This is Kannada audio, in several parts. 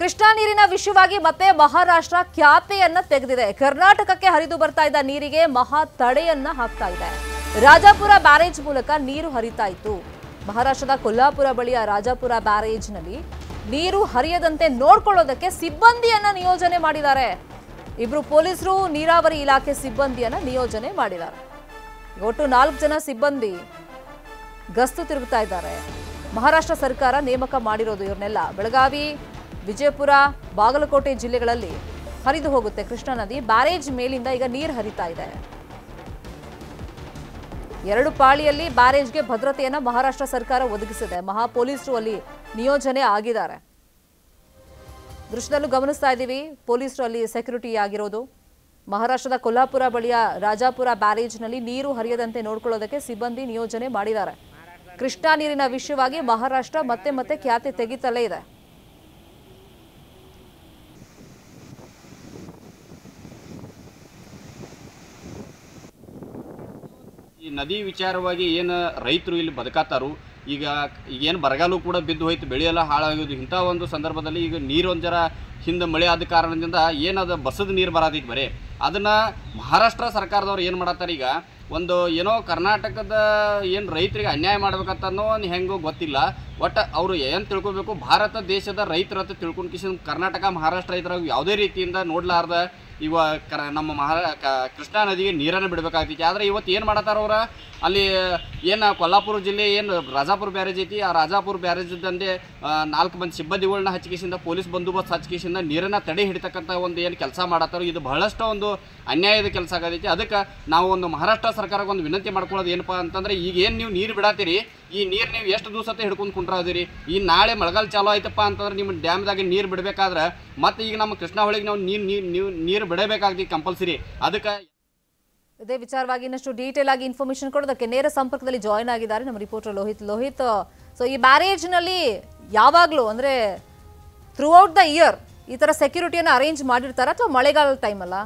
ಕೃಷ್ಣಾ ನೀರಿನ ವಿಷಯವಾಗಿ ಮತ್ತೆ ಮಹಾರಾಷ್ಟ್ರ ಖ್ಯಾತೆಯನ್ನ ತೆಗೆದಿದೆ. ಕರ್ನಾಟಕಕ್ಕೆ ಹರಿದು ಬರ್ತಾ ಇದ್ದ ನೀರಿಗೆ ಮಹಾ ತಡೆಯನ್ನ ಹಾಕ್ತಾ ಇದೆ. ರಾಜಾಪುರ ಬ್ಯಾರೇಜ್ ಮೂಲಕ ನೀರು ಹರಿತಾ ಇತ್ತು. ಮಹಾರಾಷ್ಟ್ರದ ಕೊಲ್ಲಾಪುರ ಬಳಿಯ ರಾಜಾಪುರ ಬ್ಯಾರೇಜ್ನಲ್ಲಿ ನೀರು ಹರಿಯದಂತೆ ನೋಡ್ಕೊಳ್ಳೋದಕ್ಕೆ ಸಿಬ್ಬಂದಿಯನ್ನ ನಿಯೋಜನೆ ಮಾಡಿದ್ದಾರೆ. ಇಬ್ರು ಪೊಲೀಸರು ನೀರಾವರಿ ಇಲಾಖೆ ಸಿಬ್ಬಂದಿಯನ್ನ ನಿಯೋಜನೆ ಮಾಡಿದ್ದಾರೆ. ಒಟ್ಟು ನಾಲ್ಕು ಜನ ಸಿಬ್ಬಂದಿ ಗಸ್ತು ತಿರುಗ್ತಾ ಇದ್ದಾರೆ. ಮಹಾರಾಷ್ಟ್ರ ಸರ್ಕಾರ ನೇಮಕ ಮಾಡಿರೋದು ಇವ್ರನ್ನೆಲ್ಲ. ಬೆಳಗಾವಿ ವಿಜಯಪುರ, ಬಾಗಲಕೋಟೆ ಜಿಲ್ಲೆಗಳಲ್ಲಿ ಹರಿದು ಹೋಗುತ್ತೆ ಕೃಷ್ಣಾ ನದಿ. ಬ್ಯಾರೇಜ್ ಮೇಲಿಂದ ಈಗ ನೀರು ಹರಿತಾ ಇದೆ. ಎರಡು ಪಾಳಿಯಲ್ಲಿ ಬ್ಯಾರೇಜ್ಗೆ ಭದ್ರತೆಯನ್ನು ಮಹಾರಾಷ್ಟ್ರ ಸರ್ಕಾರ ಒದಗಿಸಿದೆ. ಮಹಾ ಪೊಲೀಸರು ಅಲ್ಲಿ ನಿಯೋಜನೆ ಆಗಿದ್ದಾರೆ. ದೃಶ್ಯದಲ್ಲೂ ಗಮನಿಸ್ತಾ ಇದ್ದೀವಿ, ಪೊಲೀಸರು ಅಲ್ಲಿ ಸೆಕ್ಯೂರಿಟಿ ಆಗಿರೋದು. ಮಹಾರಾಷ್ಟ್ರದ ಕೊಲ್ಹಾಪುರ ಬಳಿಯ ರಾಜಾಪುರ ಬ್ಯಾರೇಜ್ನಲ್ಲಿ ನೀರು ಹರಿಯದಂತೆ ನೋಡ್ಕೊಳ್ಳೋದಕ್ಕೆ ಸಿಬ್ಬಂದಿ ನಿಯೋಜನೆ ಮಾಡಿದ್ದಾರೆ. ಕೃಷ್ಣಾ ನೀರಿನ ವಿಷಯವಾಗಿ ಮಹಾರಾಷ್ಟ್ರ ಮತ್ತೆ ಮತ್ತೆ ಖ್ಯಾತಿ ತೆಗಿತಲೇ ಇದೆ. ಈ ನದಿ ವಿಚಾರವಾಗಿ ಏನು ರೈತರು ಇಲ್ಲಿ ಬದುಕಾತಾರು, ಈಗ ಈಗೇನು ಬರಗಾಲು ಕೂಡ ಬಿದ್ದು ಹೋಯ್ತು, ಬೆಳೆಯೆಲ್ಲ ಹಾಳಾಗೋದು ಇಂಥ ಒಂದು ಸಂದರ್ಭದಲ್ಲಿ ಈಗ ನೀರೊಂದು ಹಿಂದೆ ಮಳೆ ಆದ ಕಾರಣದಿಂದ ಏನದು ಬಸದ ನೀರು ಬರೋದಿತ್ತು ಬರೀ. ಅದನ್ನು ಮಹಾರಾಷ್ಟ್ರ ಸರ್ಕಾರದವ್ರು ಏನು ಮಾಡತ್ತಾರೆ ಈಗ? ಒಂದು ಏನೋ ಕರ್ನಾಟಕದ ಏನು ರೈತರಿಗೆ ಅನ್ಯಾಯ ಮಾಡ್ಬೇಕಂತನೋ ಒಂದು ಹೆಂಗೋ ಗೊತ್ತಿಲ್ಲ. ಒಟ್ಟು ಅವರು ಏನು ತಿಳ್ಕೊಬೇಕು? ಭಾರತ ದೇಶದ ರೈತರ ಅಂತ ತಿಳ್ಕೊಂಡು ಕಿಶನ್ ಕರ್ನಾಟಕ, ಮಹಾರಾಷ್ಟ್ರ ರೈತರ ಯಾವುದೇ ರೀತಿಯಿಂದ ನೋಡ್ಲಾರ್ದ ಇವ ಕರ ನಮ್ಮ ಮಹಾ ಕ- ಕೃಷ್ಣಾ ನದಿಗೆ ನೀರನ್ನು ಬಿಡಬೇಕಾಗ್ತೈತಿ. ಆದರೆ ಇವತ್ತು ಏನು ಅವ್ರ? ಅಲ್ಲಿ ಏನು ಕೊಲ್ಲಾಪುರ ಜಿಲ್ಲೆ ಏನು ರಾಜಾಪುರ ಬ್ಯಾರೇಜ್ ಐತಿ? ಆ ರಾಜಾಪುರ ಬ್ಯಾರೇಜ್ದಂದೆ ನಾಲ್ಕು ಮಂದಿ ಸಿಬ್ಬಂದಿಗಳನ್ನ ಹಚ್ಚಿಕೆಸಿಂದ ಪೊಲೀಸ್ ಬಂದೋಬಸ್ತ್ ಹಚ್ಚಿಕೆಸಿಂದ ನೀರನ್ನು ತಡೆ ಹಿಡಿತಕ್ಕಂಥ ಒಂದು ಏನು ಕೆಲಸ ಮಾಡತ್ತಾರೋ, ಇದು ಬಹಳಷ್ಟು ಒಂದು ಅನ್ಯಾಯದ ಕೆಲಸ ಆಗದೈತಿ ಅದಕ್ಕೆ ನಾವು ಒಂದು ಮಹಾರಾಷ್ಟ್ರ ಸರ್ಕಾರಕ್ಕೆ ಒಂದು ವಿನಂತಿ ಮಾಡ್ಕೊಳ್ಳೋದು ಏನಪ್ಪ ಅಂತಂದ್ರೆ, ಈಗ ಏನು ನೀವು ನೀರು ಬಿಡಾತೀರಿ, ಈ ನೀರು ನೀವು ಎಷ್ಟು ದಿವಸತ್ತೆ ಹಿಡ್ಕೊಂಡು ಕುಂಟ್ರಾದಿರಿ ಈ ನಾಳೆ ಮಳೆಗಾಲ ಚಾಲೂ ಆಯ್ತಪ್ಪ ಅಂತಂದ್ರೆ ನಿಮ್ಮ ಡ್ಯಾಮ್ದಾಗೆ ನೀರು ಬಿಡಬೇಕಾದ್ರೆ, ಮತ್ತೆ ಈಗ ನಮ್ಮ ಕೃಷ್ಣ ಹೊಳಿಗೆ ನಾವು ನೀರು ನೀರು ನೀರು ಬಿಡಬೇಕಾಗ್ತಿ ಕಂಪಲ್ಸರಿ ಅದಕ್ಕೆ ಇದೇ ವಿಚಾರವಾಗಿ ಇನ್ನಷ್ಟು ಡೀಟೇಲ್ ಆಗಿ ಇನ್ಫಾರ್ಮೇಶನ್ ಕೊಡೋದಕ್ಕೆ ನೇರ ಸಂಪರ್ಕದಲ್ಲಿ ಜಾಯಿನ್ ಆಗಿದ್ದಾರೆ ನಮ್ಮ ರಿಪೋರ್ಟರ್ ಲೋಹಿತ್. ಲೋಹಿತ್ ಸೊ ಈ ಬ್ಯಾರೇಜ್ನಲ್ಲಿ ಯಾವಾಗಲೂ ಅಂದರೆ ಥ್ರೂ ಔಟ್ ದ ಇಯರ್ ಈ ಥರ ಸೆಕ್ಯೂರಿಟಿಯನ್ನು ಅರೇಂಜ್ ಮಾಡಿರ್ತಾರ ಅಥವಾ ಮಳೆಗಾಲದ ಟೈಮಲ್ಲ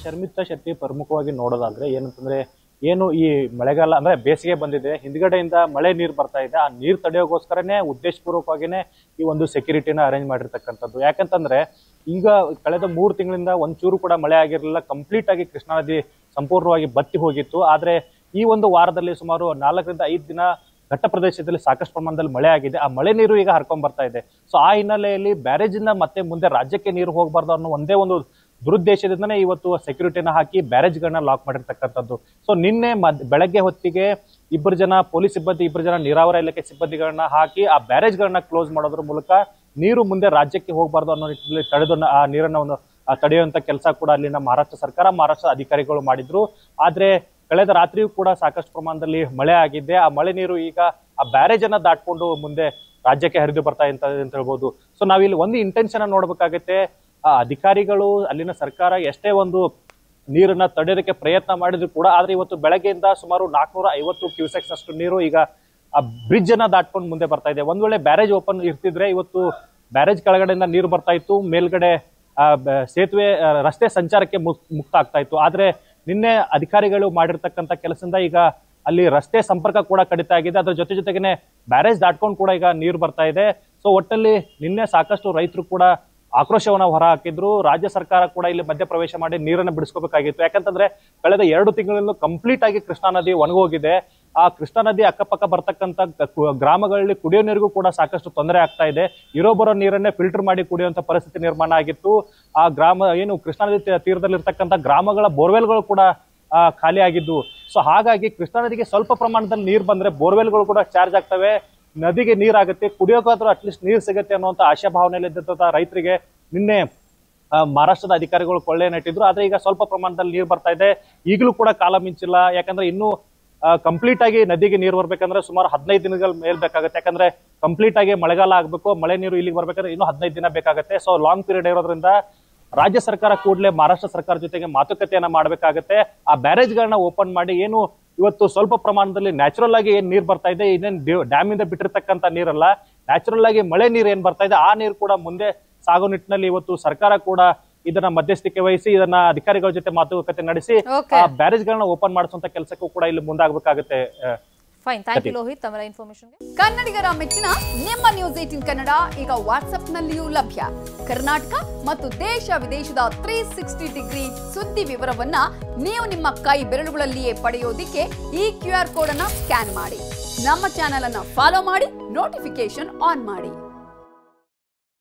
ಶರ್ಮಿತಾ ಶೆಟ್ಟಿ ಪ್ರಮುಖವಾಗಿ ನೋಡೋದಾದ್ರೆ ಏನಂತಂದ್ರೆ ಏನು ಈ ಮಳೆಗಾಲ ಅಂದ್ರೆ ಬೇಸಿಗೆ ಬಂದಿದೆ, ಹಿಂದ್ಗಡೆಯಿಂದ ಮಳೆ ನೀರು ಬರ್ತಾ ಇದೆ, ಆ ನೀರು ತಡೆಯೋಗೋಸ್ಕರನೇ ಉದ್ದೇಶಪೂರ್ವಕವಾಗಿನೇ ಈ ಒಂದು ಸೆಕ್ಯೂರಿಟಿನ ಅರೇಂಜ್ ಮಾಡಿರ್ತಕ್ಕಂಥದ್ದು. ಯಾಕಂತಂದ್ರೆ ಈಗ ಕಳೆದ ಮೂರು ತಿಂಗಳಿಂದ ಒಂಚೂರು ಕೂಡ ಮಳೆ ಆಗಿರಲಿಲ್ಲ ಕಂಪ್ಲೀಟ್ ಆಗಿ ಕೃಷ್ಣಾ ನದಿ ಸಂಪೂರ್ಣವಾಗಿ ಬತ್ತಿ ಹೋಗಿತ್ತು. ಆದ್ರೆ ಈ ಒಂದು ವಾರದಲ್ಲಿ ಸುಮಾರು ನಾಲ್ಕರಿಂದ ಐದು ದಿನ ಘಟ್ಟ ಪ್ರದೇಶದಲ್ಲಿ ಸಾಕಷ್ಟು ಪ್ರಮಾಣದಲ್ಲಿ ಮಳೆ ಆಗಿದೆ. ಆ ಮಳೆ ನೀರು ಈಗ ಹರ್ಕೊಂಡ್ ಬರ್ತಾ ಇದೆ. ಸೊ ಆ ಹಿನ್ನೆಲೆಯಲ್ಲಿ ಬ್ಯಾರೇಜ್ ಇಂದ ಮತ್ತೆ ಮುಂದೆ ರಾಜ್ಯಕ್ಕೆ ನೀರು ಹೋಗಬಾರ್ದು ಅನ್ನೋ ಒಂದೇ ಒಂದು ದುರುದ್ದೇಶದಿಂದನೇ ಇವತ್ತು ಸೆಕ್ಯೂರಿಟಿನ ಹಾಕಿ ಬ್ಯಾರೇಜ್ಗಳನ್ನ ಲಾಕ್ ಮಾಡಿರ್ತಕ್ಕಂಥದ್ದು. ಸೊ ನಿನ್ನೆ ಬೆಳಗ್ಗೆ ಹೊತ್ತಿಗೆ ಇಬ್ಬರು ಜನ ಪೊಲೀಸ್ ಸಿಬ್ಬಂದಿ, ಇಬ್ಬರು ಜನ ನೀರಾವರಿ ಇಲಾಖೆ ಸಿಬ್ಬಂದಿಗಳನ್ನ ಹಾಕಿ ಆ ಬ್ಯಾರೇಜ್ಗಳನ್ನ ಕ್ಲೋಸ್ ಮಾಡೋದ್ರ ಮೂಲಕ ನೀರು ಮುಂದೆ ರಾಜ್ಯಕ್ಕೆ ಹೋಗಬಾರ್ದು ಅನ್ನೋ ನಿಟ್ಟಿನಲ್ಲಿ ತಡೆದು ಆ ನೀರನ್ನ ಒಂದು ತಡೆಯುವಂತ ಕೆಲಸ ಕೂಡ ಅಲ್ಲಿನ ಮಹಾರಾಷ್ಟ್ರ ಸರ್ಕಾರ ಮಹಾರಾಷ್ಟ್ರ ಅಧಿಕಾರಿಗಳು ಮಾಡಿದ್ರು. ಆದ್ರೆ ಕಳೆದ ರಾತ್ರಿಯೂ ಕೂಡ ಸಾಕಷ್ಟು ಪ್ರಮಾಣದಲ್ಲಿ ಮಳೆ ಆಗಿದ್ದೆ, ಆ ಮಳೆ ನೀರು ಈಗ ಆ ಬ್ಯಾರೇಜ್ ಅನ್ನ ದಾಟ್ಕೊಂಡು ಮುಂದೆ ರಾಜ್ಯಕ್ಕೆ ಹರಿದು ಬರ್ತಾ ಇಂತ ಅಂತ ಹೇಳ್ಬೋದು ಸೊ ನಾವಿಲ್ಲಿ ಒಂದು ಇಂಟೆನ್ಷನ್ ನೋಡ್ಬೇಕಾಗತ್ತೆ. ಆ ಅಧಿಕಾರಿಗಳು, ಅಲ್ಲಿನ ಸರ್ಕಾರ ಎಷ್ಟೇ ಒಂದು ನೀರನ್ನ ತಡೆಯೋದಕ್ಕೆ ಪ್ರಯತ್ನ ಮಾಡಿದ್ರು ಕೂಡ, ಆದ್ರೆ ಇವತ್ತು ಬೆಳಗ್ಗೆಯಿಂದ ಸುಮಾರು ನಾಲ್ಕನೂರ ಐವತ್ತು ಕ್ಯೂಸೆಕ್ಸ್ ಅಷ್ಟು ನೀರು ಈಗ ಆ ಬ್ರಿಡ್ಜ್ ಅನ್ನ ದಾಟ್ಕೊಂಡು ಮುಂದೆ ಬರ್ತಾ ಇದೆ. ಒಂದ್ ವೇಳೆ ಬ್ಯಾರೇಜ್ ಓಪನ್ ಇರ್ತಿದ್ರೆ ಇವತ್ತು ಬ್ಯಾರೇಜ್ ಕೆಳಗಡೆಯಿಂದ ನೀರು ಬರ್ತಾ ಇತ್ತು. ಮೇಲ್ಗಡೆ ಸೇತುವೆ ರಸ್ತೆ ಸಂಚಾರಕ್ಕೆ ಮುಕ್- ಮುಕ್ತ ಆಗ್ತಾ ಇತ್ತು. ಆದ್ರೆ ನಿನ್ನೆ ಅಧಿಕಾರಿಗಳು ಮಾಡಿರ್ತಕ್ಕಂಥ ಕೆಲಸದಿಂದ ಈಗ ಅಲ್ಲಿ ರಸ್ತೆ ಸಂಪರ್ಕ ಕೂಡ ಕಡಿತ ಆಗಿದೆ. ಅದ್ರ ಜೊತೆ ಜೊತೆಗೇನೆ ಬ್ಯಾರೇಜ್ ದಾಟ್ಕೊಂಡು ಕೂಡ ಈಗ ನೀರು ಬರ್ತಾ ಇದೆ. ಸೊ ಒಟ್ಟಲ್ಲಿ ನಿನ್ನೆ ಸಾಕಷ್ಟು ರೈತರು ಕೂಡ ಆಕ್ರೋಶವನ್ನು ಹೊರ ಹಾಕಿದ್ರು ರಾಜ್ಯ ಸರ್ಕಾರ ಕೂಡ ಇಲ್ಲಿ ಮಧ್ಯ ಪ್ರವೇಶ ಮಾಡಿ ನೀರನ್ನು ಬಿಡಿಸ್ಕೋಬೇಕಾಗಿತ್ತು. ಯಾಕಂತಂದ್ರೆ, ಕಳೆದ ಎರಡು ತಿಂಗಳಿಂದ ಕಂಪ್ಲೀಟ್ ಆಗಿ ಕೃಷ್ಣಾ ನದಿ ಒಣಗೋಗಿದೆ. ಆ ಕೃಷ್ಣಾ ನದಿ ಅಕ್ಕಪಕ್ಕ ಬರ್ತಕ್ಕಂಥ ಗ್ರಾಮಗಳಲ್ಲಿ ಕುಡಿಯೋ ನೀರಿಗೂ ಕೂಡ ಸಾಕಷ್ಟು ತೊಂದರೆ ಆಗ್ತಾ ಇದೆ. ಇರೋ ಬರೋ ನೀರನ್ನೇ ಫಿಲ್ಟರ್ ಮಾಡಿ ಕುಡಿಯುವಂತ ಪರಿಸ್ಥಿತಿ ನಿರ್ಮಾಣ ಆಗಿತ್ತು. ಆ ಗ್ರಾಮ, ಏನು ಕೃಷ್ಣಾ ನದಿ ತೀರದಲ್ಲಿರ್ತಕ್ಕಂಥ ಗ್ರಾಮಗಳ ಬೋರ್ವೆಲ್ಗಳು ಕೂಡ ಖಾಲಿ ಆಗಿದ್ದು. ಸೊ ಹಾಗಾಗಿ ಕೃಷ್ಣಾ ನದಿಗೆ ಸ್ವಲ್ಪ ಪ್ರಮಾಣದಲ್ಲಿ ನೀರು ಬಂದ್ರೆ ಬೋರ್ವೆಲ್ಗಳು ಕೂಡ ಚಾರ್ಜ್ ಆಗ್ತವೆ. ನದಿಗೆ ನೀರಾಗುತ್ತೆ ಕುಡಿಯೋಕಾದ್ರೂ ಅಟ್ಲೀಸ್ಟ್ ನೀರು ಸಿಗುತ್ತೆ ಅನ್ನುವಂತ ಆಶಾಭಾವನೆಯಲ್ಲಿ ರೈತರಿಗೆ ನಿನ್ನೆ ಮಹಾರಾಷ್ಟ್ರದ ಅಧಿಕಾರಿಗಳು ಕೊಳ್ಳೆ ನೆಟ್ಟಿದ್ರು ಆದ್ರೆ ಈಗ ಸ್ವಲ್ಪ ಪ್ರಮಾಣದಲ್ಲಿ ನೀರು ಬರ್ತಾ ಇದೆ. ಈಗಲೂ ಕೂಡ ಕಾಲ ಮಿಂಚಿಲ್ಲ. ಯಾಕಂದ್ರೆ ಇನ್ನೂ ಕಂಪ್ಲೀಟ್ ಆಗಿ ನದಿಗೆ ನೀರು ಬರ್ಬೇಕಂದ್ರೆ ಸುಮಾರು ಹದಿನೈದು ದಿನಗಳ ಮೇಲೆ ಬೇಕಾಗುತ್ತೆ. ಯಾಕಂದ್ರೆ ಕಂಪ್ಲೀಟ್ ಆಗಿ ಮಳೆಗಾಲ ಆಗ್ಬೇಕು, ಮಳೆ ನೀರು ಇಲ್ಲಿಗೆ ಬರ್ಬೇಕಂದ್ರೆ ಇನ್ನೂ ಹದಿನೈದು ದಿನ ಬೇಕಾಗುತ್ತೆ. ಸೊ ಲಾಂಗ್ ಪೀರಿಯಡ್ ಇರೋದ್ರಿಂದ ರಾಜ್ಯ ಸರ್ಕಾರ ಕೂಡಲೇ ಮಹಾರಾಷ್ಟ್ರ ಸರ್ಕಾರ ಜೊತೆಗೆ ಮಾತುಕತೆಯನ್ನ ಮಾಡಬೇಕಾಗುತ್ತೆ. ಆ ಬ್ಯಾರೇಜ್ ಗಳನ್ನ ಓಪನ್ ಮಾಡಿ ಏನು ಇವತ್ತು ಸ್ವಲ್ಪ ಪ್ರಮಾಣದಲ್ಲಿ ನ್ಯಾಚುರಲ್ ಆಗಿ ಏನ್ ನೀರ್ ಬರ್ತಾ ಇದೆ, ಇನ್ನೇನ್ ಡ್ಯಾಮ್ ಇಂದ ಬಿಟ್ಟಿರ್ತಕ್ಕಂಥ ನೀರಲ್ಲ ನ್ಯಾಚುರಲ್ ಆಗಿ ಮಳೆ ನೀರು ಏನ್ ಬರ್ತಾ ಇದೆ, ಆ ನೀರು ಕೂಡ ಮುಂದೆ ಸಾಗೋ ನಿಟ್ಟಿನಲ್ಲಿ ಇವತ್ತು ಸರ್ಕಾರ ಕೂಡ ಇದನ್ನ ಮಧ್ಯಸ್ಥಿಕೆ ವಹಿಸಿ ಇದನ್ನ ಅಧಿಕಾರಿಗಳ ಜೊತೆ ಮಾತುಕತೆ ನಡೆಸಿ. ಆ ಬ್ಯಾರೇಜ್ ಗಳನ್ನ ಓಪನ್ ಮಾಡಿಸುವಂತ ಕೆಲಸಕ್ಕೂ ಕೂಡ ಇಲ್ಲಿ ಮುಂದಾಗಬೇಕಾಗುತ್ತೆ ಫೈನ್ ಥ್ಯಾಂಕ್ ಯು ಲೋಹಿತ್ ಅವರ ಇನ್ಫಾರ್ಮೇಶನ್ ಕನ್ನಡಿಗರ ಮೆಚ್ಚಿನ ನಿಮ್ಮ ನ್ಯೂಸ್ ಏಟಿನ್ ಕನ್ನಡ ಈಗ ವಾಟ್ಸ್ಆಪ್ನಲ್ಲಿಯೂ ಲಭ್ಯ. ಕರ್ನಾಟಕ ಮತ್ತು ದೇಶ ವಿದೇಶದ ತ್ರೀ ಸಿಕ್ಸ್ಟಿ ಡಿಗ್ರಿ ಸುದ್ದಿ ವಿವರವನ್ನ ನೀವು ನಿಮ್ಮ ಕೈ ಬೆರಳುಗಳಲ್ಲಿಯೇ ಪಡೆಯೋದಿಕ್ಕೆ ಈ ಕ್ಯೂ ಆರ್ ಕೋಡ್ ಅನ್ನ ಸ್ಕ್ಯಾನ್ ಮಾಡಿ. ನಮ್ಮ ಚಾನೆಲ್ ಅನ್ನ ಫಾಲೋ ಮಾಡಿ ನೋಟಿಫಿಕೇಶನ್ ಆನ್ ಮಾಡಿ.